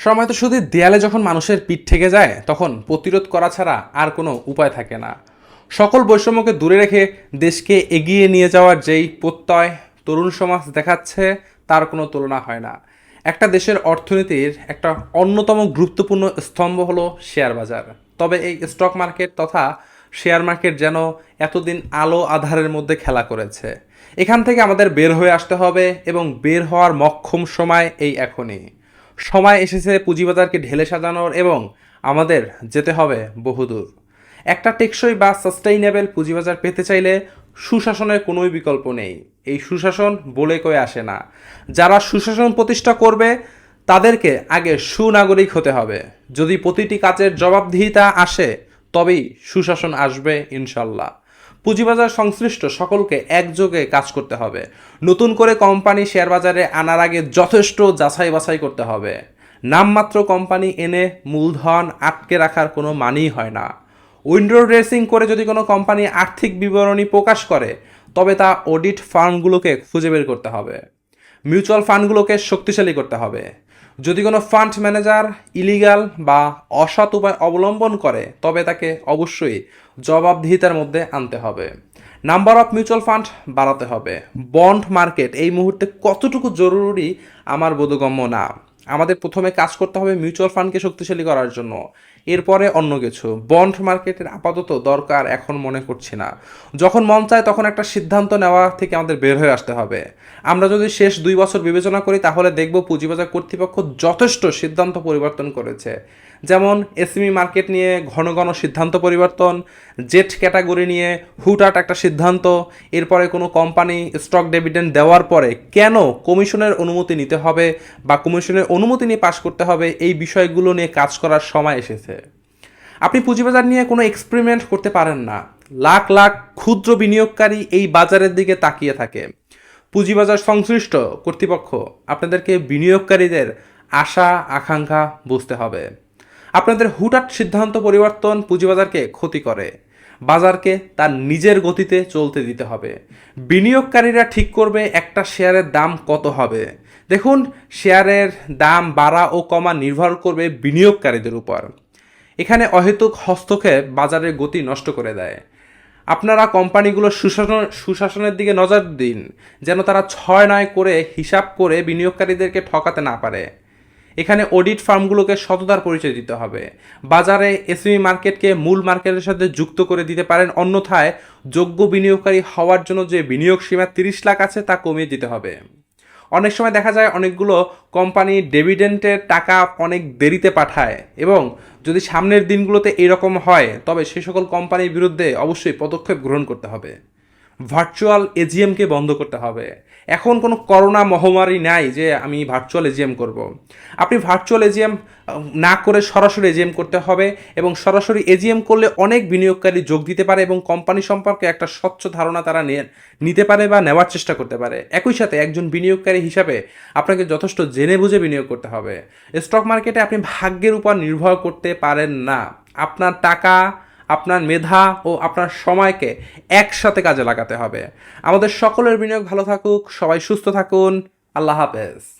সময় তো শুধু দেয়ালে যখন মানুষের পিঠ থেকে যায়, তখন প্রতিরোধ করা ছাড়া আর কোনো উপায় থাকে না। সকল বৈষম্যকে দূরে রেখে দেশকে এগিয়ে নিয়ে যাওয়ার যেই প্রত্যয় তরুণ সমাজ দেখাচ্ছে, তার কোনো তুলনা হয় না। একটা দেশের অর্থনীতির একটা অন্যতম গুরুত্বপূর্ণ স্তম্ভ হলো শেয়ার বাজার। তবে এই স্টক মার্কেট তথা শেয়ার মার্কেট যেন এতদিন আলো আধারের মধ্যে খেলা করেছে। এখান থেকে আমাদের বের হয়ে আসতে হবে এবং বের হওয়ার মক্ষম সময় এই এখনই। সময় এসেছে পুঁজিবাজারকে ঢেলে সাজানোর এবং আমাদের যেতে হবে বহুদূর। একটা টেকসই বা সাস্টেইনেবল পুঁজিবাজার পেতে চাইলে সুশাসনের কোনোই বিকল্প নেই। এই সুশাসন বলে কয়ে আসে না। যারা সুশাসন প্রতিষ্ঠা করবে, তাদেরকে আগে সুনাগরিক হতে হবে। যদি প্রতিটি কাজের জবাবদিহিতা আসে, তবেই সুশাসন আসবে ইনশাল্লাহ। পুঁজিবাজার সংশ্লিষ্ট সকলকে একযোগে কাজ করতে হবে। নতুন করে কোম্পানি শেয়ার বাজারে আনার আগে যথেষ্ট যাচাই বাছাই করতে হবে। নামমাত্র কোম্পানি এনে মূলধন আটকে রাখার কোনো মানেই হয় না। উইন্ডো ড্রেসিং করে যদি কোনো কোম্পানি আর্থিক বিবরণী প্রকাশ করে, তবে তা অডিট ফার্মগুলোকে খুঁজে বের করতে হবে। মিউচুয়াল ফান্ডগুলোকে শক্তিশালী করতে হবে। যদি কোনো ফান্ড ম্যানেজার ইলিগাল বা অসৎ উপায় অবলম্বন করে, তবে তাকে অবশ্যই জবাবদিহিতার মধ্যে আনতে হবে। নাম্বার অফ মিউচুয়াল ফান্ড বাড়াতে হবে। বন্ড মার্কেট এই মুহূর্তে কতটুকু জরুরি আমার বোধগম্য না। আমাদের প্রথমে কাজ করতে হবে মিউচুয়াল ফান্ডকে শক্তিশালী করার জন্য। এরপরে অন্য কিছু। বন্ড মার্কেটের আপাতত দরকার এখন মনে করছি না। যখন মন চায় তখন একটা সিদ্ধান্ত নেওয়া থেকে আমাদের বের হয়ে আসতে হবে। আমরা যদি শেষ দুই বছর বিবেচনা করি তাহলে দেখব পুঁজিবাজার কর্তৃপক্ষ যথেষ্ট সিদ্ধান্ত পরিবর্তন করেছে। যেমন এসএমই মার্কেট নিয়ে ঘন ঘন সিদ্ধান্ত পরিবর্তন, জেট ক্যাটাগরি নিয়ে হুটহাট একটা সিদ্ধান্ত, এরপরে কোনো কোম্পানি স্টক ডেভিডেন্ড দেওয়ার পরে কেন কমিশনের অনুমতি নিতে হবে বা কমিশনের অনুমতি নিয়ে পাশ করতে হবে, এই বিষয়গুলো নিয়ে কাজ করার সময় এসেছে। আপনি পুঁজিবাজার নিয়ে কোনো এক্সপেরিমেন্ট করতে পারেন না। লাখ লাখ ক্ষুদ্র বিনিয়োগকারী এই বাজারের দিকে তাকিয়ে থাকে। পুঁজিবাজার সংশ্লিষ্ট কর্তৃপক্ষ আপনাদেরকে বিনিয়োগকারীদের আশা, আকাঙ্ক্ষা বুঝতে হবে। আপনাদের হুটহাট সিদ্ধান্ত পরিবর্তন পুঁজিবাজারকে ক্ষতি করে। বাজারকে তার নিজের গতিতে চলতে দিতে হবে। বিনিয়োগকারীরা ঠিক করবে একটা শেয়ারের দাম কত হবে। দেখুন, শেয়ারের দাম বাড়া ও কমা নির্ভর করবে বিনিয়োগকারীদের উপর। এখানে অহেতুক হস্তক্ষেপ বাজারের গতি নষ্ট করে দেয়। আপনারা কোম্পানিগুলোর সুশাসন, সুশাসনের দিকে নজর দিন, যেন তারা ছয় নয় করে হিসাব করে বিনিয়োগকারীদেরকে ঠকাতে না পারে। এখানে অডিট ফার্মগুলোকে সততার পরিচয় দিতে হবে। বাজারে এসএমই মার্কেটকে মূল মার্কেটের সাথে যুক্ত করে দিতে পারেন, অন্যথায় যোগ্য বিনিয়োগকারী হওয়ার জন্য যে বিনিয়োগ সীমা তিরিশ লাখ আছে তা কমিয়ে দিতে হবে। অনেক সময় দেখা যায় অনেকগুলো কোম্পানি ডেভিডেন্টের টাকা অনেক দেরিতে পাঠায় এবং যদি সামনের দিনগুলোতে এরকম হয়, তবে সে সকল কোম্পানির বিরুদ্ধে অবশ্যই পদক্ষেপ গ্রহণ করতে হবে। ভার্চুয়াল এজিএমকে বন্ধ করতে হবে। এখন কোনো করোনা মহামারী নাই যে আমি ভার্চুয়াল এজিএম করব। আপনি ভার্চুয়াল এজিএম না করে সরাসরি এজিএম করতে হবে এবং সরাসরি এজিএম করলে অনেক বিনিয়োগকারী যোগ দিতে পারে এবং কোম্পানি সম্পর্কে একটা স্বচ্ছ ধারণা তারা নিতে পারে বা নেওয়ার চেষ্টা করতে পারে। একই সাথে একজন বিনিয়োগকারী হিসাবে আপনাকে যথেষ্ট জেনে বুঝে বিনিয়োগ করতে হবে। স্টক মার্কেটে আপনি ভাগ্যের উপর নির্ভর করতে পারেন না। আপনার টাকা আপনার মেধা ও আপনার সময়কে একসাথে কাজে লাগাতে হবে। আমাদের সকলের বিনিয়োগ ভালো থাকুক, সবাই সুস্থ থাকুন। আল্লাহ হাফেজ।